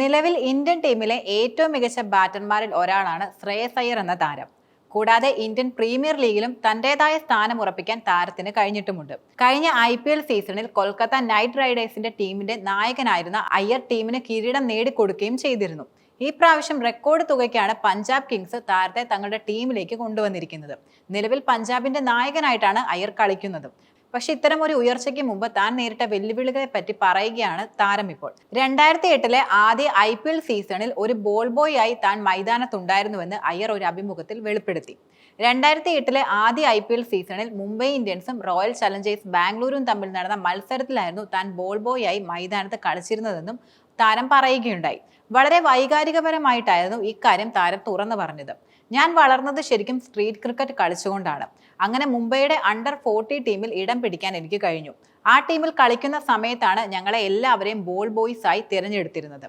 നിലവിൽ ഇന്ത്യൻ ടീമിലെ ഏറ്റവും മികച്ച ബാറ്റർമാരിൽ ഒരാളാണ് ശ്രേയസ് അയ്യർ എന്ന താരം. കൂടാതെ ഇന്ത്യൻ പ്രീമിയർ ലീഗിലും തന്റേതായ സ്ഥാനം ഉറപ്പിക്കാൻ താരത്തിന് കഴിഞ്ഞിട്ടുമുണ്ട്. കഴിഞ്ഞ ഐ പി എൽ സീസണിൽ കൊൽക്കത്ത നൈറ്റ് റൈഡേഴ്സിന്റെ ടീമിന്റെ നായകനായിരുന്ന അയ്യർ ടീമിന് കിരീടം നേടിക്കൊടുക്കുകയും ചെയ്തിരുന്നു. ഈ പ്രാവശ്യം റെക്കോർഡ് തുകയ്ക്കാണ് പഞ്ചാബ് കിങ്സ് താരത്തെ തങ്ങളുടെ ടീമിലേക്ക് കൊണ്ടുവന്നിരിക്കുന്നത്. നിലവിൽ പഞ്ചാബിന്റെ നായകനായിട്ടാണ് അയ്യർ കളിക്കുന്നത്. പക്ഷെ ഇത്തരം ഒരു ഉയർച്ചയ്ക്ക് മുമ്പ് താൻ നേരിട്ട വെല്ലുവിളികളെ പറ്റി പറയുകയാണ് താരം ഇപ്പോൾ. രണ്ടായിരത്തി എട്ടിലെ ആദ്യ ഐ പി എൽ സീസണിൽ ഒരു ബോൾ ബോയ് ആയി താൻ മൈതാനത്തുണ്ടായിരുന്നുവെന്ന് അയ്യർ ഒരു അഭിമുഖത്തിൽ വെളിപ്പെടുത്തി. രണ്ടായിരത്തി എട്ടിലെ ആദ്യ ഐ പി എൽ സീസണിൽ മുംബൈ ഇന്ത്യൻസും റോയൽ ചലഞ്ചേഴ്സ് ബാംഗ്ലൂരും തമ്മിൽ നടന്ന മത്സരത്തിലായിരുന്നു താൻ ബോൾ ബോയ് ആയി മൈതാനത്ത് കളിച്ചിരുന്നതെന്നും താരം പറയുകയുണ്ടായി. വളരെ വൈകാരികപരമായിട്ടായിരുന്നു ഇക്കാര്യം താരം തുറന്നു പറഞ്ഞത്. ഞാൻ വളർന്നത് ശരിക്കും സ്ട്രീറ്റ് ക്രിക്കറ്റ് കളിച്ചുകൊണ്ടാണ്. അങ്ങനെ മുംബൈയുടെ അണ്ടർ ഫോർട്ടി ടീമിൽ ഇടം പിടിക്കാൻ എനിക്ക് കഴിഞ്ഞു. ആ ടീമിൽ കളിക്കുന്ന സമയത്താണ് ഞങ്ങളെ എല്ലാവരെയും ബോൾ ബോയ്സായി തിരഞ്ഞെടുത്തിരുന്നത്.